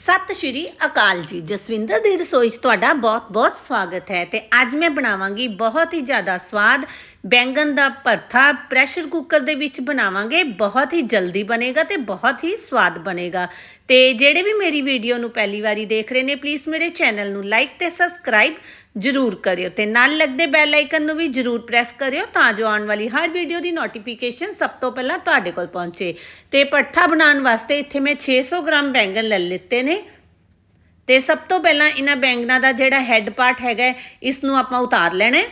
ਸਤਿ ਸ਼੍ਰੀ ਅਕਾਲ ਜੀ। ਜਸਵਿੰਦਰ ਦੀ ਰਸੋਈ 'ਚ ਤੁਹਾਡਾ ਬਹੁਤ-ਬਹੁਤ ਸਵਾਗਤ ਹੈ ਤੇ ਅੱਜ ਮੈਂ ਬਣਾਵਾਂਗੀ ਬਹੁਤ ਹੀ ਜ਼ਿਆਦਾ ਸਵਾਦ ਬੈਂਗਨ ਦਾ ਭਰਥਾ ਪ੍ਰੈਸ਼ਰ ਕੁੱਕਰ ਦੇ ਵਿੱਚ ਬਣਾਵਾਂਗੇ। ਬਹੁਤ ਹੀ ਜਲਦੀ ਬਣੇਗਾ ਤੇ ਬਹੁਤ ਹੀ ਸਵਾਦ ਬਣੇਗਾ। ਤੇ ਜਿਹੜੇ ਵੀ ਮੇਰੀ ਵੀਡੀਓ ਨੂੰ ਪਹਿਲੀ ਵਾਰੀ ਦੇਖ ਰਹੇ ਨੇ ਪਲੀਜ਼ ਮੇਰੇ ਚੈਨਲ ਨੂੰ ਲਾਈਕ ਤੇ ਸਬਸਕ੍ਰਾਈਬ ਜਰੂਰ ਕਰਿਓ ਤੇ ਨਾਲ ਲੱਗਦੇ ਬੈਲ ਆਈਕਨ ਨੂੰ ਵੀ ਜਰੂਰ ਪ੍ਰੈਸ ਕਰਿਓ ਤਾਂ ਜੋ ਆਉਣ ਵਾਲੀ ਹਰ ਵੀਡੀਓ ਦੀ ਨੋਟੀਫਿਕੇਸ਼ਨ ਸਭ ਤੋਂ ਪਹਿਲਾਂ ਤੁਹਾਡੇ ਕੋਲ ਪਹੁੰਚੇ। ਤੇ ਪੱਠਾ ਬਣਾਉਣ ਵਾਸਤੇ ਇੱਥੇ ਮੈਂ 600 ਗ੍ਰਾਮ ਬੈਂਗਨ ਲੈ ਲਿੱਤੇ ਨੇ। ਤੇ ਸਭ ਤੋਂ ਪਹਿਲਾਂ ਇਹਨਾਂ ਬੈਂਗਨਾਂ ਦਾ ਜਿਹੜਾ ਹੈੱਡ ਪਾਰਟ ਹੈਗਾ ਇਸ ਨੂੰ ਆਪਾਂ ਉਤਾਰ ਲੈਣਾ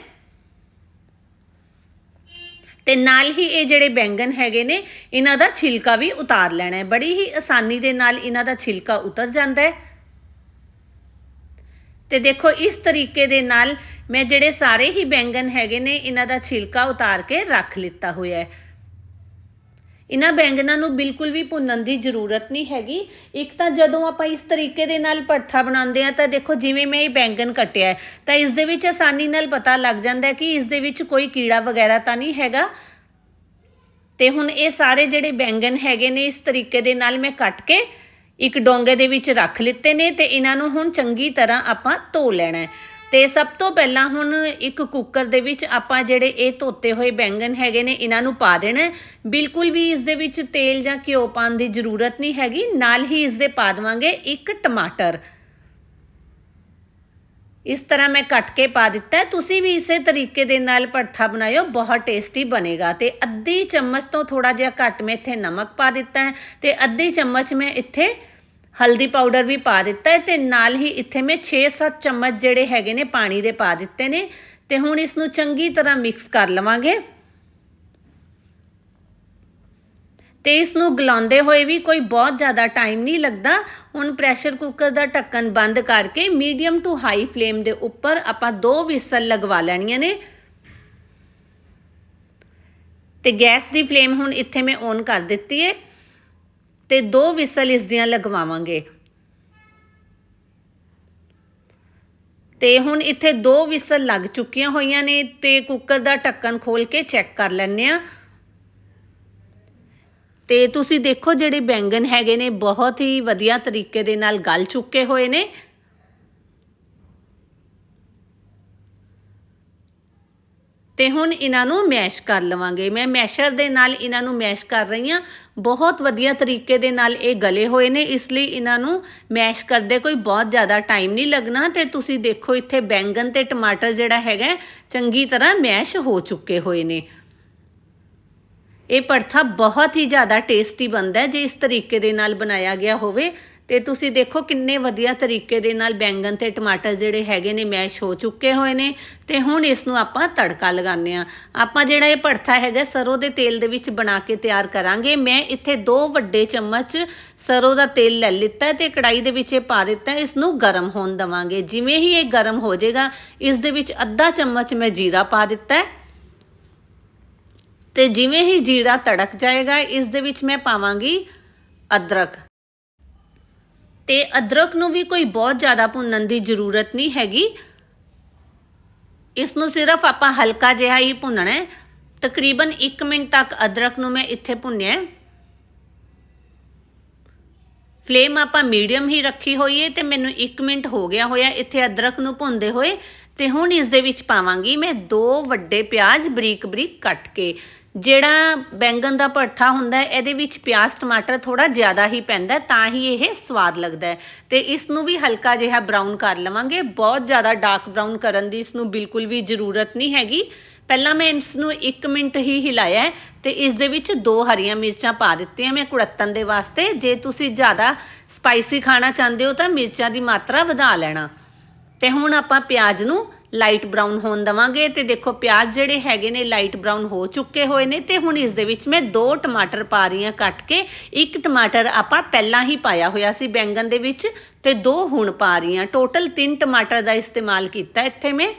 ਤੇ ਨਾਲ ਹੀ ਇਹ ਜਿਹੜੇ ਬੈਂਗਨ ਹੈਗੇ ਨੇ, ਇਹਨਾਂ ਦਾ ਛਿਲਕਾ ਵੀ ਉਤਾਰ ਲੈਣਾ ਹੈ। ਬੜੀ ਹੀ ਆਸਾਨੀ ਦੇ ਨਾਲ ਇਹਨਾਂ ਦਾ ਛਿਲਕਾ ਉਤਰ ਜਾਂਦਾ ਹੈ। ਤੇ ਦੇਖੋ, ਇਸ ਤਰੀਕੇ ਦੇ ਨਾਲ ਮੈਂ ਜਿਹੜੇ ਸਾਰੇ ਹੀ ਬੈਂਗਨ ਹੈਗੇ ਨੇ, ਇਹਨਾਂ ਦਾ ਛਿਲਕਾ ਉਤਾਰ ਕੇ ਰੱਖ ਲਿੱਤਾ ਹੋਇਆ ਹੈ। ਇਹਨਾਂ ਬੈਂਗਨਾਂ ਨੂੰ ਬਿਲਕੁਲ ਵੀ ਭੁੰਨਣ ਦੀ ਜ਼ਰੂਰਤ ਨਹੀਂ ਹੈਗੀ। ਇੱਕ ਤਾਂ ਜਦੋਂ ਆਪਾਂ ਇਸ ਤਰੀਕੇ ਦੇ ਨਾਲ ਭਰਥਾ ਬਣਾਉਂਦੇ ਆ ਤਾਂ ਦੇਖੋ ਜਿਵੇਂ ਮੈਂ ਇਹ ਬੈਂਗਣ ਕੱਟਿਆ ਤਾਂ ਇਸ ਦੇ ਵਿੱਚ ਆਸਾਨੀ ਨਾਲ ਪਤਾ ਲੱਗ ਜਾਂਦਾ ਕਿ ਇਸ ਦੇ ਵਿੱਚ ਕੋਈ ਕੀੜਾ ਵਗੈਰਾ ਤਾਂ ਨਹੀਂ ਹੈਗਾ। ਤੇ ਹੁਣ ਇਹ ਸਾਰੇ ਜਿਹੜੇ ਬੈਂਗਣ ਹੈਗੇ ਨੇ, ਇਸ ਤਰੀਕੇ ਦੇ ਨਾਲ ਮੈਂ ਕੱਟ ਕੇ ਇੱਕ ਡੋਂਗੇ ਦੇ ਵਿੱਚ ਰੱਖ ਲਿੱਤੇ ਨੇ ਤੇ ਇਹਨਾਂ ਨੂੰ ਹੁਣ ਚੰਗੀ ਤਰ੍ਹਾਂ ਆਪਾਂ ਧੋ ਲੈਣਾ ਹੈ। ਤੇ ਸਭ ਤੋਂ ਪਹਿਲਾਂ ਹੁਣ ਇੱਕ ਕੁੱਕਰ ਦੇ ਵਿੱਚ ਆਪਾਂ ਜਿਹੜੇ ਇਹ ਧੋਤੇ ਹੋਏ ਬੈਂਗਣ ਹੈਗੇ ਨੇ, ਇਹਨਾਂ ਨੂੰ ਪਾ ਦੇਣਾ ਬਿਲਕੁਲ ਵੀ ਇਸ ਦੇ ਵਿੱਚ ਤੇਲ ਜਾਂ ਘਿਓ ਪਾਉਣ ਦੀ ਜ਼ਰੂਰਤ ਨਹੀਂ ਹੈਗੀ। ਨਾਲ ਹੀ ਇਸ ਦੇ ਪਾ ਦੇਵਾਂਗੇ ਇੱਕ ਟਮਾਟਰ। ਇਸ ਤਰ੍ਹਾਂ ਮੈਂ ਕੱਟ ਕੇ ਪਾ ਦਿੱਤਾ ਤੁਸੀਂ ਵੀ ਇਸੇ ਤਰੀਕੇ ਦੇ ਨਾਲ ਭਰਥਾ ਬਣਾਇਓ, ਬਹੁਤ ਟੇਸਟੀ ਬਣੇਗਾ। ਤੇ ਅੱਧੀ ਚਮਚ ਤੋਂ ਥੋੜਾ ਜਿਹਾ ਘੱਟ ਮੈਂ ਇੱਥੇ ਨਮਕ ਪਾ ਦਿੱਤਾ ਹੈ। ਤੇ ਅੱਧੀ ਚਮਚ ਮੈਂ ਇੱਥੇ ਹਲਦੀ ਪਾਊਡਰ ਵੀ ਪਾ ਦਿੱਤਾ ਹੈ ਤੇ ਨਾਲ ਹੀ ਇੱਥੇ ਮੈਂ 6-7 ਚਮਚ ਜਿਹੜੇ ਹੈਗੇ ਨੇ ਪਾਣੀ ਦੇ ਪਾ ਦਿੱਤੇ ਨੇ ਤੇ ਹੁਣ ਇਸ ਨੂੰ ਚੰਗੀ ਤਰ੍ਹਾਂ ਮਿਕਸ ਕਰ ਲਵਾਂਗੇ। ਤੇ ਇਸ ਨੂੰ ਗਲਾਉਂਦੇ ਹੋਏ ਵੀ ਕੋਈ ਬਹੁਤ ਜ਼ਿਆਦਾ ਟਾਈਮ ਨਹੀਂ ਲੱਗਦਾ। ਹੁਣ ਪ੍ਰੈਸ਼ਰ ਕੁੱਕਰ ਦਾ ਢੱਕਣ ਬੰਦ ਕਰਕੇ ਮੀਡੀਅਮ ਟੂ ਹਾਈ ਫਲੇਮ ਦੇ ਉੱਪਰ ਆਪਾਂ ਦੋ ਵਿਸਲ ਲਗਵਾ ਲੈਣੀਆਂ ਨੇ। ਤੇ ਗੈਸ ਦੀ ਫਲੇਮ ਹੁਣ ਇੱਥੇ ਮੈਂ ਔਨ ਕਰ ਦਿੱਤੀ ਹੈ। ਤੇ ਦੋ ਵਿਸਲ ਇਸ ਦੀਆਂ ਲਗਵਾਵਾਂਗੇ। ਤੇ ਹੁਣ ਇੱਥੇ ਦੋ ਵਿਸਲ ਲੱਗ ਚੁੱਕੀਆਂ ਹੋਈਆਂ ਨੇ ਤੇ ਕੁੱਕਰ ਦਾ ਢੱਕਣ ਖੋਲ ਕੇ ਚੈੱਕ ਕਰ ਲੈਂਦੇ ਆ ਤੇ ਤੁਸੀਂ ਦੇਖੋ ਜਿਹੜੇ ਬੈਂਗਨ ਹੈਗੇ ਨੇ, ਬਹੁਤ ਹੀ ਵਧੀਆ ਤਰੀਕੇ ਦੇ ਨਾਲ ਗਲ ਚੁੱਕੇ ਹੋਏ ਨੇ। ਤੇ ਹੁਣ ਇਹਨਾਂ ਨੂੰ ਮੈਸ਼ ਕਰ ਲਵਾਂਗੇ। ਮੈਂ ਮੈਸ਼ਰ ਦੇ ਨਾਲ ਇਹਨਾਂ ਨੂੰ ਮੈਸ਼ ਕਰ ਰਹੀ ਹਾਂ। ਬਹੁਤ ਵਧੀਆ ਤਰੀਕੇ ਦੇ ਨਾਲ ਇਹ ਗਲੇ ਹੋਏ ਨੇ, ਇਸ ਲਈ ਇਹਨਾਂ ਨੂੰ ਮੈਸ਼ ਕਰਦੇ ਕੋਈ ਬਹੁਤ ਜ਼ਿਆਦਾ ਟਾਈਮ ਨਹੀਂ ਲੱਗਣਾ। ਤੇ ਤੁਸੀਂ ਦੇਖੋ ਇੱਥੇ ਬੈਂਗਨ ਤੇ ਟਮਾਟਰ ਜਿਹੜਾ ਹੈਗਾ ਚੰਗੀ ਤਰ੍ਹਾਂ ਮੈਸ਼ ਹੋ ਚੁੱਕੇ ਹੋਏ ਨੇ। ਇਹ ਪਰਥਾ ਬਹੁਤ ਹੀ ਜ਼ਿਆਦਾ ਟੇਸਟੀ ਬਣਦਾ ਹੈ, ਜੇ ਇਸ ਤਰੀਕੇ ਦੇ ਨਾਲ ਬਣਾਇਆ ਗਿਆ ਹੋਵੇ। ਤੇ ਤੁਸੀਂ ਦੇਖੋ ਕਿੰਨੇ ਵਧੀਆ ਤਰੀਕੇ ਦੇ ਨਾਲ ਬੈਂਗਨ ਤੇ ਟਮਾਟਰ ਜਿਹੜੇ ਹੈਗੇ ਨੇ ਮੈਸ਼ ਹੋ ਚੁੱਕੇ ਹੋਏ ਨੇ ਤੇ ਹੁਣ ਇਸ ਨੂੰ ਆਪਾਂ ਤੜਕਾ ਲਗਾਉਂਦੇ ਆ ਆਪਾਂ ਜਿਹੜਾ ਇਹ ਭੜਥਾ ਹੈਗਾ ਸਰੋਂ ਦੇ ਤੇਲ ਦੇ ਵਿੱਚ ਬਣਾ ਕੇ ਤਿਆਰ ਕਰਾਂਗੇ। ਮੈਂ ਇੱਥੇ ਦੋ ਵੱਡੇ ਚਮਚ ਸਰੋਂ ਦਾ ਤੇਲ ਲੈ ਲਿੱਤਾ ਤੇ ਕੜਾਈ ਦੇ ਵਿੱਚ ਇਹ ਪਾ ਦਿੱਤਾ ਇਸ ਨੂੰ ਗਰਮ ਹੋਣ ਦਵਾਂਗੇ। ਜਿਵੇਂ ਹੀ ਇਹ ਗਰਮ ਹੋ ਜਾਏਗਾ, ਇਸ ਦੇ ਵਿੱਚ ਅੱਧਾ ਚਮਚ ਮੈਂ ਜੀਰਾ ਪਾ ਦਿੱਤਾ ਤੇ ਜਿਵੇਂ ਹੀ ਜੀਰਾ ਤੜਕ ਜਾਏਗਾ, ਇਸ ਦੇ ਵਿੱਚ ਮੈਂ ਪਾਵਾਂਗੀ ਅਦਰਕ। ਤੇ ਅਦਰਕ ਨੂੰ ਵੀ ਕੋਈ ਬਹੁਤ ਜ਼ਿਆਦਾ ਭੁੰਨਣ ਦੀ ਜ਼ਰੂਰਤ ਨਹੀਂ ਹੈਗੀ। ਇਸ ਨੂੰ ਸਿਰਫ ਆਪਾਂ ਹਲਕਾ ਜਿਹਾ ਹੀ ਭੁੰਨਣਾ ਹੈ। ਤਕਰੀਬਨ 1 ਮਿੰਟ ਤੱਕ ਅਦਰਕ ਨੂੰ ਮੈਂ ਇੱਥੇ ਭੁੰਨਿਆ ਫਲੇਮ ਆਪਾਂ ਮੀਡੀਅਮ ਹੀ ਰੱਖੀ ਹੋਈ ਹੈ ਤੇ ਮੈਨੂੰ 1 ਮਿੰਟ ਹੋ ਗਿਆ ਹੋਇਆ ਇੱਥੇ ਅਦਰਕ ਨੂੰ ਭੁੰਨਦੇ ਹੋਏ ਤੇ ਹੁਣ ਇਸ ਦੇ ਵਿੱਚ ਪਾਵਾਂਗੀ ਮੈਂ ਦੋ ਵੱਡੇ ਪਿਆਜ਼ ਬਰੀਕ ਬਰੀਕ ਕੱਟ ਕੇ। ਜਿਹੜਾ ਬੈਂਗਨ ਦਾ ਭਰਥਾ ਹੁੰਦਾ ਇਹਦੇ ਵਿੱਚ ਪਿਆਜ਼, ਟਮਾਟਰ ਥੋੜਾ ਜ਼ਿਆਦਾ ਹੀ ਪੈਂਦਾ ਤਾਂ ਹੀ ਇਹ ਸਵਾਦ ਲੱਗਦਾ ਹੈ। ਤੇ ਇਸ ਨੂੰ ਵੀ ਹਲਕਾ ਜਿਹਾ ਬਰਾਊਨ ਕਰ ਲਵਾਂਗੇ। ਬਹੁਤ ਜ਼ਿਆਦਾ ਡਾਰਕ ਬਰਾਊਨ ਕਰਨ ਦੀ ਇਸ ਨੂੰ ਬਿਲਕੁਲ ਵੀ ਜ਼ਰੂਰਤ ਨਹੀਂ ਹੈਗੀ। ਪਹਿਲਾਂ ਮੈਂ ਇਸ ਨੂੰ 1 ਮਿੰਟ ਹੀ ਹਿਲਾਇਆ ਹੈ ਤੇ ਇਸ ਦੇ ਵਿੱਚ ਦੋ ਹਰੀਆਂ ਮਿਰਚਾਂ ਪਾ ਦਿੱਤੀਆਂ ਮੈਂ ਕੁੜੱਤਣ ਦੇ ਵਾਸਤੇ। ਜੇ ਤੁਸੀਂ ਜ਼ਿਆਦਾ ਸਪਾਈਸੀ ਖਾਣਾ ਚਾਹੁੰਦੇ ਹੋ ਤਾਂ ਮਿਰਚਾਂ ਦੀ ਮਾਤਰਾ ਵਧਾ ਲੈਣਾ। ਤੇ ਹੁਣ ਆਪਾਂ ਪਿਆਜ਼ ਨੂੰ ਲਾਈਟ ਬਰਾਊਨ ਹੋਣ ਦਵਾਂਗੇ ਤੇ ਦੇਖੋ ਪਿਆਜ਼ ਜਿਹੜੇ ਹੈਗੇ ਨੇ ਲਾਈਟ ਬਰਾਊਨ ਹੋ ਚੁੱਕੇ ਹੋਏ ਨੇ ਤੇ ਹੁਣ ਇਸ ਦੇ ਵਿੱਚ ਮੈਂ ਦੋ ਟਮਾਟਰ ਪਾ ਰਹੀ ਹਾਂ ਕੱਟ ਕੇ। ਇੱਕ ਟਮਾਟਰ ਆਪਾਂ ਪਹਿਲਾਂ ਹੀ ਪਾਇਆ ਹੋਇਆ ਸੀ ਬੈਂਗਨ ਦੇ ਵਿੱਚ ਤੇ ਦੋ ਹੁਣ ਪਾ ਰਹੀ ਹਾਂ। ਟੋਟਲ 3 ਟਮਾਟਰ ਦਾ ਇਸਤੇਮਾਲ ਕੀਤਾ ਇੱਥੇ ਮੈਂ।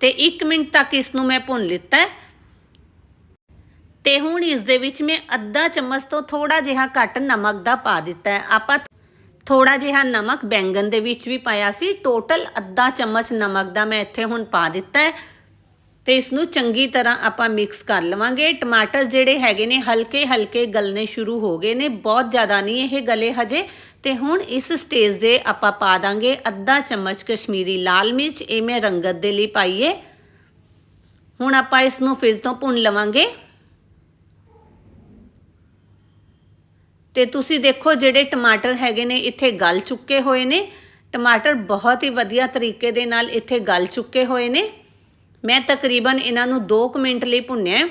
ਤੇ 1 ਮਿੰਟ ਤੱਕ ਇਸ ਨੂੰ ਮੈਂ ਭੁੰਨ ਲਿੱਤਾ ਹੈ। ਤੇ ਹੁਣ ਇਸ ਦੇ ਵਿੱਚ ਮੈਂ ਅੱਧਾ ਚਮਚ ਤੋਂ ਥੋੜਾ ਜਿਹਾ ਘੱਟ ਨਮਕ ਦਾ ਪਾ ਦਿੱਤਾ ਹੈ। ਆਪਾਂ ਥੋੜਾ ਜਿਹਾ ਨਮਕ ਬੈਂਗਨ ਦੇ ਵਿੱਚ ਵੀ ਪਾਇਆ ਸੀ। ਟੋਟਲ ਅੱਧਾ ਚਮਚ ਨਮਕ ਦਾ ਮੈਂ ਇੱਥੇ ਹੁਣ ਪਾ ਦਿੱਤਾ ਹੈ ਤੇ ਇਸ ਨੂੰ ਚੰਗੀ ਤਰ੍ਹਾਂ ਆਪਾਂ ਮਿਕਸ ਕਰ ਲਵਾਂਗੇ। ਟਮਾਟਰ ਜਿਹੜੇ ਹੈਗੇ ਨੇ ਹਲਕੇ ਹਲਕੇ ਗਲਨੇ ਸ਼ੁਰੂ ਹੋ ਗਏ ਨੇ। ਬਹੁਤ ਜ਼ਿਆਦਾ ਨਹੀਂ ਇਹ ਗਲੇ ਹਜੇ। ਤੇ ਹੁਣ ਇਸ ਸਟੇਜ ਦੇ ਆਪਾਂ ਪਾ ਦਾਂਗੇ ਅੱਧਾ ਚਮਚ ਕਸ਼ਮੀਰੀ ਲਾਲ ਮਿਰਚ। ਇਹ ਮੈਂ ਰੰਗਤ ਦੇ ਲਈ ਪਾਈਏ ਹੁਣ ਆਪਾਂ ਇਸ ਨੂੰ ਫਿਰ ਤੋਂ ਭੁੰਨ ਲਵਾਂਗੇ। ਤੇ ਤੁਸੀਂ ਦੇਖੋ ਜਿਹੜੇ ਟਮਾਟਰ ਹੈਗੇ ਨੇ, ਇੱਥੇ ਗਲ ਚੁੱਕੇ ਹੋਏ ਨੇ। ਟਮਾਟਰ ਬਹੁਤ ਹੀ ਵਧੀਆ ਤਰੀਕੇ ਦੇ ਨਾਲ ਇੱਥੇ ਗਲ ਚੁੱਕੇ ਹੋਏ ਨੇ। ਮੈਂ ਤਕਰੀਬਨ ਇਹਨਾਂ ਨੂੰ 2 ਮਿੰਟ ਲਈ ਭੁੰਨਿਆ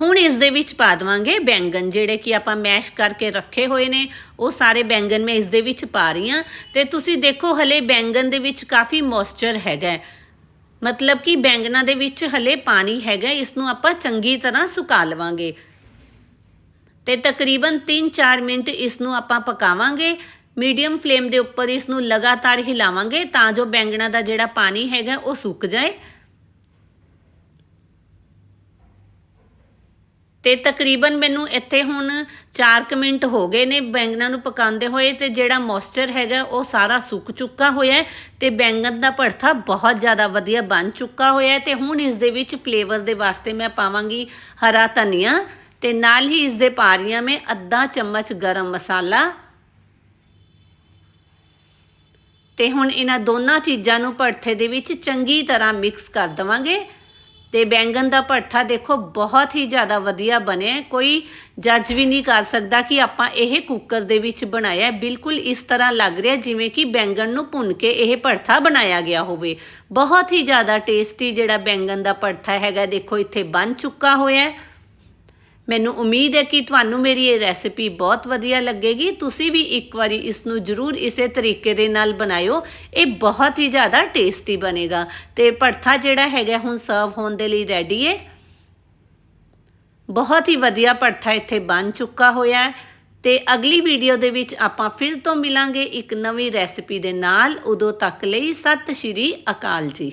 ਹੁਣ ਇਸ ਦੇ ਵਿੱਚ ਪਾ ਦਵਾਂਗੇ ਬੈਂਗਨ ਜਿਹੜੇ ਕਿ ਆਪਾਂ ਮੈਸ਼ ਕਰਕੇ ਰੱਖੇ ਹੋਏ ਨੇ। ਉਹ ਸਾਰੇ ਬੈਂਗਨ ਮੈਂ ਇਸ ਦੇ ਵਿੱਚ ਪਾ ਰਹੀ ਹਾਂ। ਤੇ ਤੁਸੀਂ ਦੇਖੋ, ਹਲੇ ਬੈਂਗਨ ਦੇ ਵਿੱਚ ਕਾਫੀ ਮੋਇਸਚਰ ਹੈਗਾ ਮਤਲਬ ਕਿ ਬੈਂਗਣਾ ਦੇ ਵਿੱਚ ਹਲੇ ਪਾਣੀ ਹੈਗਾ, ਇਸ ਨੂੰ ਆਪਾਂ ਚੰਗੀ ਤਰ੍ਹਾਂ ਸੁਕਾ ਲਵਾਂਗੇ। ਤੇ ਤਕਰੀਬਨ 3-4 ਮਿੰਟ ਇਸ ਨੂੰ ਆਪਾਂ ਪਕਾਵਾਂਗੇ। ਮੀਡੀਅਮ ਫਲੇਮ ਦੇ ਉੱਪਰ ਇਸ ਨੂੰ ਲਗਾਤਾਰ ਹਿਲਾਵਾਂਗੇ ਤਾਂ ਜੋ ਬੈਂਗਣਾ ਦਾ ਜਿਹੜਾ ਪਾਣੀ ਹੈਗਾ ਉਹ ਸੁੱਕ ਜਾਏ। ਤੇ ਤਕਰੀਬਨ ਮੈਨੂੰ ਇੱਥੇ ਹੁਣ 4 ਮਿੰਟ ਹੋ ਗਏ ਨੇ ਬੈਂਗਣਾ ਨੂੰ ਪਕਾਉਂਦੇ ਹੋਏ ਤੇ ਜਿਹੜਾ ਮੋਇਸਚਰ ਹੈਗਾ ਉਹ ਸਾਰਾ ਸੁੱਕ ਚੁੱਕਾ ਹੋਇਆ ਹੈ ਤੇ ਬੈਂਗਣ ਦਾ ਭੜਥਾ ਬਹੁਤ ਜ਼ਿਆਦਾ ਵਧੀਆ ਬਣ ਚੁੱਕਾ ਹੋਇਆ ਹੈ ਤੇ ਹੁਣ ਇਸ ਦੇ ਵਿੱਚ ਫਲੇਵਰ ਦੇ ਵਾਸਤੇ ਮੈਂ ਪਾਵਾਂਗੀ ਹਰਾ ਧਨੀਆ ਤੇ ਨਾਲ ਹੀ ਇਸ ਦੇ ਪਾ ਰਹੀ ਹਾਂ ਮੈਂ ਅੱਧਾ ਚਮਚ ਗਰਮ ਮਸਾਲਾ। ਤੇ ਹੁਣ ਇਹਨਾਂ ਦੋਨਾਂ ਚੀਜ਼ਾਂ ਨੂੰ ਭੜਥੇ ਦੇ ਵਿੱਚ ਚੰਗੀ ਤਰ੍ਹਾਂ ਮਿਕਸ ਕਰ ਦਵਾਂਗੇ। ਤੇ ਬੈਂਗਨ ਦਾ ਭਰਥਾ ਦੇਖੋ, ਬਹੁਤ ਹੀ ਜ਼ਿਆਦਾ ਵਧੀਆ ਬਣਿਆ ਕੋਈ ਜੱਜ ਵੀ ਨਹੀਂ ਕਰ ਸਕਦਾ ਕਿ ਆਪਾਂ ਇਹ ਕੁੱਕਰ ਦੇ ਵਿੱਚ ਬਣਾਇਆ ਬਿਲਕੁਲ ਇਸ ਤਰ੍ਹਾਂ ਲੱਗ ਰਿਹਾ ਜਿਵੇਂ ਕਿ ਬੈਂਗਨ ਨੂੰ ਭੁੰਨ ਕੇ ਇਹ ਭਰਥਾ ਬਣਾਇਆ ਗਿਆ ਹੋਵੇ। ਬਹੁਤ ਹੀ ਜ਼ਿਆਦਾ ਟੇਸਟੀ ਜਿਹੜਾ ਬੈਂਗਨ ਦਾ ਭਰਥਾ ਹੈਗਾ, ਦੇਖੋ ਇੱਥੇ ਬਣ ਚੁੱਕਾ ਹੋਇਆ ਮੈਨੂੰ ਉਮੀਦ ਹੈ ਕਿ ਤੁਹਾਨੂੰ ਮੇਰੀ ਇਹ ਰੈਸਿਪੀ ਬਹੁਤ ਵਧੀਆ ਲੱਗੇਗੀ। ਤੁਸੀਂ ਵੀ ਇੱਕ ਵਾਰੀ ਇਸ ਨੂੰ ਜ਼ਰੂਰ ਇਸੇ ਤਰੀਕੇ ਦੇ ਨਾਲ ਬਣਾਇਓ। ਇਹ ਬਹੁਤ ਹੀ ਜ਼ਿਆਦਾ ਟੇਸਟੀ ਬਣੇਗਾ। ਤੇ ਭਰਥਾ ਜਿਹੜਾ ਹੈਗਾ ਹੁਣ ਸਰਵ ਹੋਣ ਦੇ ਲਈ ਰੈਡੀ ਹੈ ਬਹੁਤ ਹੀ ਵਧੀਆ ਭਰਥਾ ਇੱਥੇ ਬਣ ਚੁੱਕਾ ਹੋਇਆ ਹੈ। ਤੇ ਅਗਲੀ ਵੀਡੀਓ ਦੇ ਵਿੱਚ ਆਪਾਂ ਫਿਰ ਤੋਂ ਮਿਲਾਂਗੇ ਇੱਕ ਨਵੀਂ ਰੈਸਿਪੀ ਦੇ ਨਾਲ। ਉਦੋਂ ਤੱਕ ਲਈ ਸਤਿ ਸ਼੍ਰੀ ਅਕਾਲ ਜੀ।